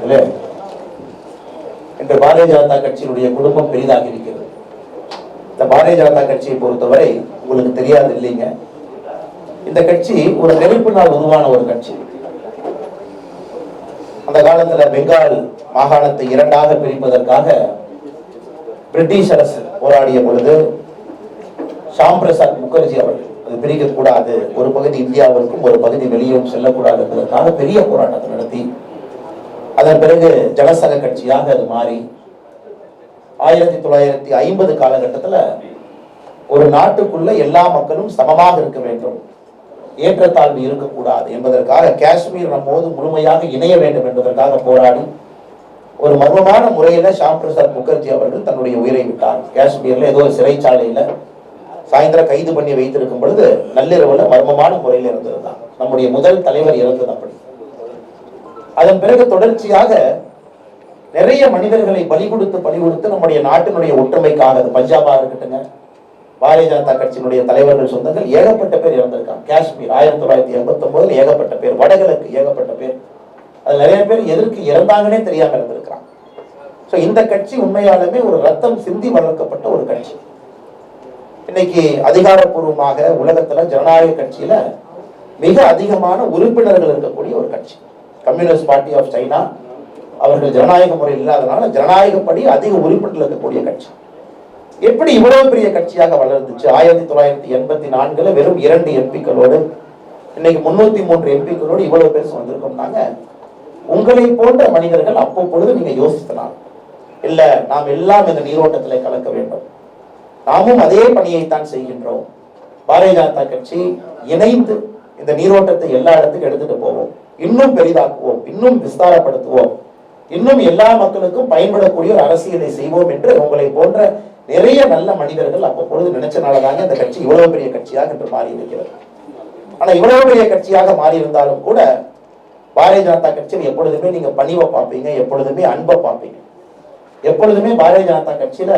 இருக்கிறார்களே இன்று பாரதிய ஜனதா கட்சியினுடைய குடும்பம் பெரிதாக இருக்கிறது. இந்த பாரதிய ஜனதா கட்சியை பொறுத்தவரை உங்களுக்கு தெரியாது இல்லைங்க. இந்த கட்சி ஒரு நெருப்பினால் உருவான ஒரு கட்சி. அந்த காலத்துல பெங்கால் மாகாணத்தை இரண்டாக பிரிப்பதற்காக பிரிட்டிஷ் அரசு போராடிய பொழுது ஷாம் பிரசாத் முகர்ஜி அவர்கள் அது பிரிக்க கூடாது ஒரு பகுதி இந்தியாவிற்கும் ஒரு பகுதி வெளியும் செல்லக்கூடாது என்பதற்காக பெரிய போராட்டத்தை நடத்தி அதன் பிறகு ஜனசங்க கட்சியாக அது மாறி ஆயிரத்தி தொள்ளாயிரத்தி ஐம்பது காலகட்டத்தில் ஒரு நாட்டுக்குள்ள எல்லா மக்களும் சமமாக இருக்க வேண்டும். ஏற்றத்தாழ்வு இருக்கக்கூடாது என்பதற்காக காஷ்மீர் நம்மோடு முழுமையாக இணைய வேண்டும் என்பதற்காக போராடி ஒரு மர்மமான முறையில ஷாம் பிரசாத் முகர்ஜி அவர்கள் தன்னுடைய உயிரை விட்டார். காஷ்மீர்ல ஏதோ ஒரு சிறைச்சாலையில சாயந்தரம் கைது பண்ணி வைத்திருக்கும் பொழுது நள்ளிரவுல மர்மமான முறையில் இருந்ததுதான். நம்முடைய முதல் தலைவர் இறந்தது அப்படி. அதன் பிறகு தொடர்ச்சியாக நிறைய மனிதர்களை பலி கொடுத்து பலி கொடுத்து நம்முடைய நாட்டினுடைய ஒற்றுமைக்காக அது பஞ்சாபா இருக்கட்டுங்க பாரதிய ஜனதா கட்சியினுடைய தலைவர்கள் சொந்தங்கள் ஏகப்பட்ட பேர் இறந்திருக்காங்க. காஷ்மீர் ஆயிரத்தி தொள்ளாயிரத்தி எண்பத்தி ஒன்பதுல ஏகப்பட்ட பேர் வடகிழக்கு ஏகப்பட்ட பேர். அது நிறைய பேர் எதற்கு இறந்தாங்கன்னே தெரியாம இருந்திருக்கிறாங்க ஸோ இந்த கட்சி உண்மையாலுமே ஒரு ரத்தம் சிந்தி வளர்க்கப்பட்ட ஒரு கட்சி. இன்னைக்கு அதிகாரப்பூர்வமாக உலகத்துல ஜனநாயக கட்சியில மிக அதிகமான உறுப்பினர்கள் இருக்கக்கூடிய ஒரு கட்சி. கம்யூனிஸ்ட் பார்ட்டி ஆஃப் சைனா அவர்கள் ஜனநாயக முறை இல்லாதனால ஜனநாயகப்படி அதிக உறுப்பினர்கள் இருக்கக்கூடிய கட்சி. எப்படி இவ்வளவு பெரிய கட்சியாக வளர்ந்துச்சு? ஆயிரத்தி தொள்ளாயிரத்தி எண்பத்தி நான்குல வெறும் இரண்டு எம்பிக்களோடு இன்னைக்கு முன்னூத்தி மூன்று எம்பிக்களோடு இவ்வளவு பேர் வந்திருக்கோம்னாங்க உங்களை போன்ற மனிதர்கள் அப்பப்பொழுது நீங்க யோசித்தலாம் இல்ல நாம் எல்லாம் இந்த நீரோட்டத்தில் கலக்க வேண்டும். நாமும் அதே பணியைத்தான் செய்கின்றோம். பாரதிய ஜனதா கட்சி இணைந்து இந்த நீரோட்டத்தை எல்லா இடத்துக்கும் எடுத்துட்டு போவோம். இன்னும் பெரிதாக்குவோம் இன்னும் விஸ்தாரப்படுத்துவோம் இன்னும் எல்லா மக்களுக்கும் பயன்படக்கூடிய ஒரு அரசியலை செய்வோம் என்று உங்களை போன்ற நிறைய நல்ல மனிதர்கள் அப்பொழுது நினைச்சனாலதாங்க இந்த கட்சி இவ்வளவு பெரிய கட்சியாக என்று மாறி இருக்கிறது ஆனா இவ்வளவு பெரிய கட்சியாக மாறி இருந்தாலும் கூட பாரதிய ஜனதா கட்சியில் எப்பொழுதுமே நீங்க பணிவை பார்ப்பீங்க எப்பொழுதுமே அன்பை பார்ப்பீங்க. எப்பொழுதுமே பாரதிய ஜனதா கட்சியில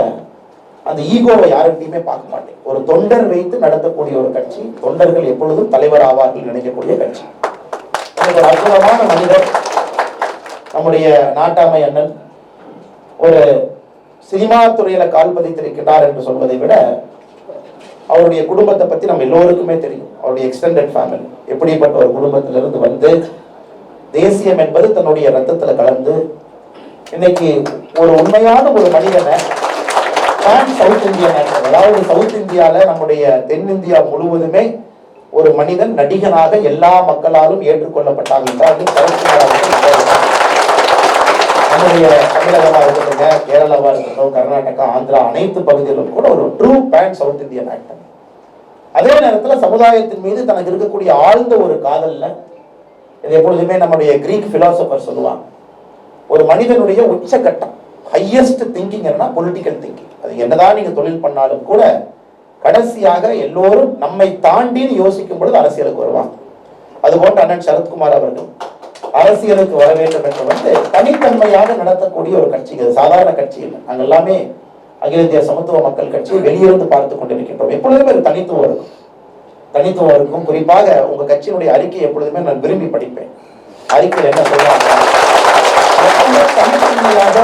அந்த ஈகோவை யாருக்கிட்டையுமே பார்க்க மாட்டேன். ஒரு தொண்டர் வைத்து நடத்தக்கூடிய ஒரு கட்சி தொண்டர்கள் எப்பொழுதும் தலைவர் ஆவார்கள் நினைக்கக்கூடிய கட்சி. ஒரு அற்புதமான மனிதர் நம்முடைய நாட்டாமை அண்ணன் ஒரு சினிமா துறையில கால் பதித்திருக்கிறார் என்று சொல்வதை விட அவருடைய குடும்பத்தை பத்தி நம்ம எல்லோருக்குமே தெரியும். அவருடைய எக்ஸ்டெண்டட் ஃபேமிலி எப்படிப்பட்ட ஒரு குடும்பத்திலிருந்து வந்து தேசியம் என்பது தன்னுடைய ரத்தத்துல கலந்து இன்னைக்கு ஒரு உண்மையான ஒரு மனிதனை பேன் சவுத் இந்தியன் அதாவது சவுத் இந்தியால நம்முடைய தென்னிந்தியா முழுவதுமே ஒரு மனிதன் நடிகனாக எல்லா மக்களாலும் ஏற்றுக்கொள்ளப்பட்டாங்க என்றால் நம்முடைய தமிழகமா இருக்கட்டுங்க கேரளாவா இருக்கட்டும் கர்நாடகா ஆந்திரா அனைத்து பகுதிகளிலும் கூட ஒரு true pan south Indian actor அதே நேரத்தில் சமுதாயத்தின் மீது தனக்கு இருக்கக்கூடிய ஆழ்ந்த ஒரு காதல்ல இது எப்பொழுதுமே நம்முடைய கிரீக் பிலாசபர் சொல்லுவாங்க. ஒரு மனிதனுடைய உச்சகட்டம் ஹையஸ்ட் திங்கிங் என்ன பொலிட்டிக்கல் திங்கிங் அது என்னதான் நீங்க தொழில் பண்ணாலும் கூட கடைசியாக எல்லோரும் நம்மை தாண்டின்னு யோசிக்கும் பொழுது அரசியலுக்கு வருவாங்க. அதுபோன்று அண்ணன் சரத்குமார் அவர்கள் அரசியலுக்கு வர வேண்டும் என்று வந்து தனித்தன்மையாக நடத்தக்கூடிய ஒரு கட்சி இது சாதாரண கட்சி இல்லை. நாங்கள் எல்லாமே அகில இந்திய சமத்துவ மக்கள் கட்சியை வெளியிருந்து பார்த்து கொண்டிருக்கின்றோம். எப்பொழுதுமே ஒரு தனித்துவம் இருக்கும். தனித்துவம் இருக்கும். குறிப்பாக உங்க கட்சியினுடைய அறிக்கையை எப்பொழுதுமே நான் விரும்பி படிப்பேன். அறிக்கையில் என்ன சொல்றாங்க தனித்தன்மையாக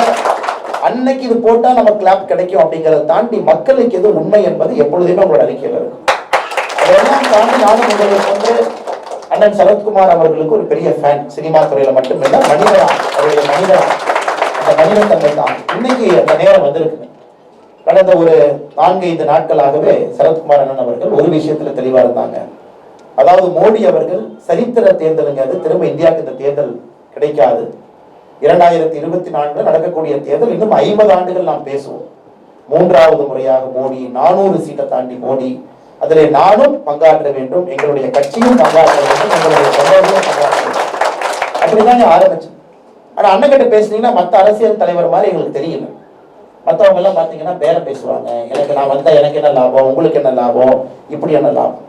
அன்னைக்கு இது போட்டா நம்ம கிளாப் கிடைக்கும் அப்படிங்கறத தாண்டி மக்களுக்கு எது உண்மை என்பது எப்பொழுதுமே உங்களோட அறிக்கையில் இருக்கும். அதெல்லாம் தாண்டி நானும் உங்களுக்கு வந்து அண்ணன் சரத்குமார் அவர்களுக்கு ஒரு பெரிய ஃபேன் சினிமா துறையில மட்டுமில்ல மனிதரா அவருடைய மனிதரா அந்த மனிதத்தன்மை தான். இன்னைக்கு அந்த நேரம் வந்திருக்கு கடந்த ஒரு நான்கு ஐந்து நாட்களாகவே சரத்குமார் அண்ணன் அவர்கள் ஒரு விஷயத்துல தெளிவா இருந்தாங்க. அதாவது மோடி அவர்கள் சரித்திர தேர்தலுங்கிறது திரும்ப இந்தியாவுக்கு இந்த தேர்தல் கிடைக்காது. இரண்டாயிரத்தி இருபத்தி நான்கு நடக்கக்கூடிய தேர்தல் இன்னும் ஐம்பது ஆண்டுகள் நாம் பேசுவோம். மூன்றாவது முறையாக மோடி நானூறு சீட்டை தாண்டி மோடி அதிலே நானும் பங்காற்ற வேண்டும் எங்களுடைய கட்சியும் பங்காற்ற வேண்டும் எங்களுடைய தொண்டர்களும் பங்காற்ற வேண்டும். அப்படிதாங்க ஆரம்பிச்சு ஆனா அண்ணன் கிட்ட பேசுனீங்கன்னா மற்ற அரசியல் தலைவர் மாதிரி எங்களுக்கு தெரியல. மற்றவங்க எல்லாம் பார்த்தீங்கன்னா பேரை பேசுவாங்க. எனக்கு நான் வந்தால் எனக்கு என்ன லாபம்? உங்களுக்கு என்ன லாபம்? இப்படி என்ன லாபம்?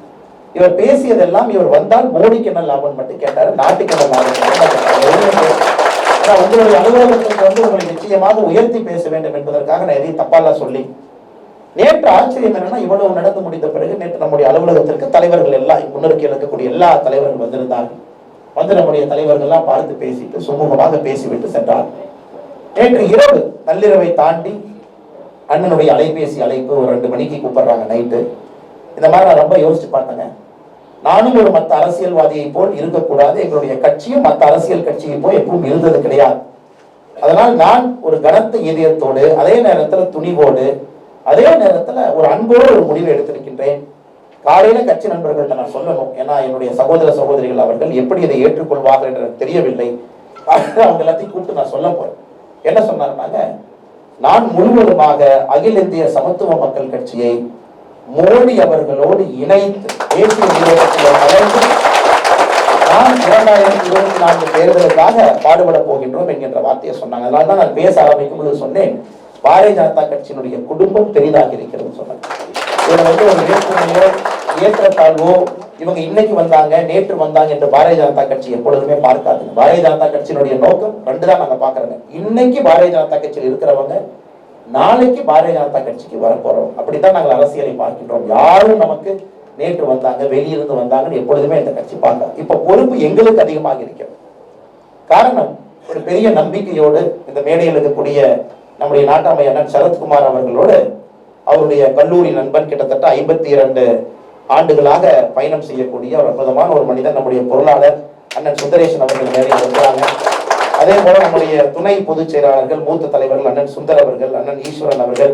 இவர் பேசியதெல்லாம் இவர் வந்தால் மோடிக்கு என்ன லாபம் மட்டும் கேட்டாரு நாட்டுக்கு என்ன லாபம் உங்களுடைய அலுவலகத்திற்கு வந்து உங்களை நிச்சயமாக உயர்த்தி பேச வேண்டும் என்பதற்காக நான் எதையும் தப்பாலாம் சொல்லி. நேற்று ஆச்சரியம் என்னன்னா இவ்வளவு நடந்து முடிந்த பிறகு நேற்று நம்முடைய அலுவலகத்திற்கு தலைவர்கள் எல்லாம் முன்னருக்கு இருக்கக்கூடிய எல்லா தலைவர்கள் வந்திருந்தார்கள். வந்து நம்முடைய தலைவர்கள்லாம் பார்த்து பேசிட்டு சுமூகமாக பேசிவிட்டு சென்றார். நேற்று இரவு நள்ளிரவை தாண்டி அண்ணனுடைய அலைபேசி அழைப்பு ஒரு ரெண்டு மணிக்கு கூப்பிடுறாங்க நைட்டு. இந்த மாதிரி நான் ரொம்ப யோசிச்சு பார்த்தேங்க. நானும் ஒரு மற்ற அரசியல்வாதியை போல் இருக்கக்கூடாது. எங்களுடைய கட்சியும் மற்ற அரசியல் கட்சியை போல் எப்பவும் இருந்தது கிடையாது. அதனால் நான் ஒரு கனத்த இதயத்தோடு அதே நேரத்துல துணிவோடு அதே நேரத்துல ஒரு அன்போடு ஒரு முடிவை எடுத்திருக்கின்றேன். காலையில கட்சி நண்பர்கள்ட்ட நான் சொல்லணும். ஏன்னா என்னுடைய சகோதர சகோதரிகள் அவர்கள் எப்படி இதை ஏற்றுக்கொள்வார்கள் என்று எனக்கு தெரியவில்லை. அவங்க எல்லாத்தையும் கூப்பிட்டு நான் சொல்ல போறேன். என்ன சொன்னாருனாங்க நான் முழுவதுமாக அகில இந்திய சமத்துவ மக்கள் கட்சியை மோடி அவர்களோடு இணைத்து தேசிய நிலையத்தில் கலந்து நான் இரண்டாயிரத்தி இருபத்தி நான்கு தேர்தலுக்காக பாடுபட போகின்றோம் என்கின்ற வார்த்தையை சொன்னாங்க. அதனால தான் நான் பேச ஆரம்பிக்கும் பொழுது சொன்னேன். பாரதிய ஜனதா கட்சியினுடைய குடும்பம் பெரிதாக இருக்கிறது சொன்னாங்க. இதுல வந்து ஒரு வேற்றுமையோ ஏற்றத்தாழ்வோ இவங்க இன்னைக்கு வந்தாங்க நேற்று வந்தாங்க என்று பாரதிய ஜனதா கட்சி எப்பொழுதுமே பார்க்காது. பாரதிய ஜனதா கட்சியினுடைய நோக்கம் ரெண்டு தான் நாங்க பாக்குறோங்க இன்னைக்கு பாரதிய ஜனதா கட்சியில் இருக்கிறவங்க நாளைக்கு பாரதிய ஜனதா கட்சிக்கு வரப்போறோம். அப்படித்தான் நாங்கள் அரசியலை பார்க்கின்றோம். யாரும் நமக்கு நேற்று வந்தாங்க வெளியிருந்து வந்தாங்கன்னு எப்பொழுதுமே இந்த கட்சி பார்க்க இப்ப பொறுப்பு எங்களுக்கு அதிகமாக இருக்கிறது. காரணம் ஒரு பெரிய நம்பிக்கையோடு இந்த மேடையில் இருக்கக்கூடிய நம்முடைய நாட்டாமை அண்ணன் சரத்குமார் அவர்களோடு அவருடைய கல்லூரி நண்பன் கிட்டத்தட்ட ஐம்பத்தி இரண்டு ஆண்டுகளாக பயணம் செய்யக்கூடிய ஒரு அற்புதமான ஒரு மனிதன் நம்முடைய பொருளாளர் அண்ணன் சுந்தரேசன் அவர்கள் மேடையில் இருக்கிறாங்க. அதே போல நம்முடைய துணை பொதுச் செயலாளர்கள் மூத்த தலைவர்கள் அண்ணன் சுந்தர் அவர்கள் அண்ணன் ஈஸ்வரன் அவர்கள்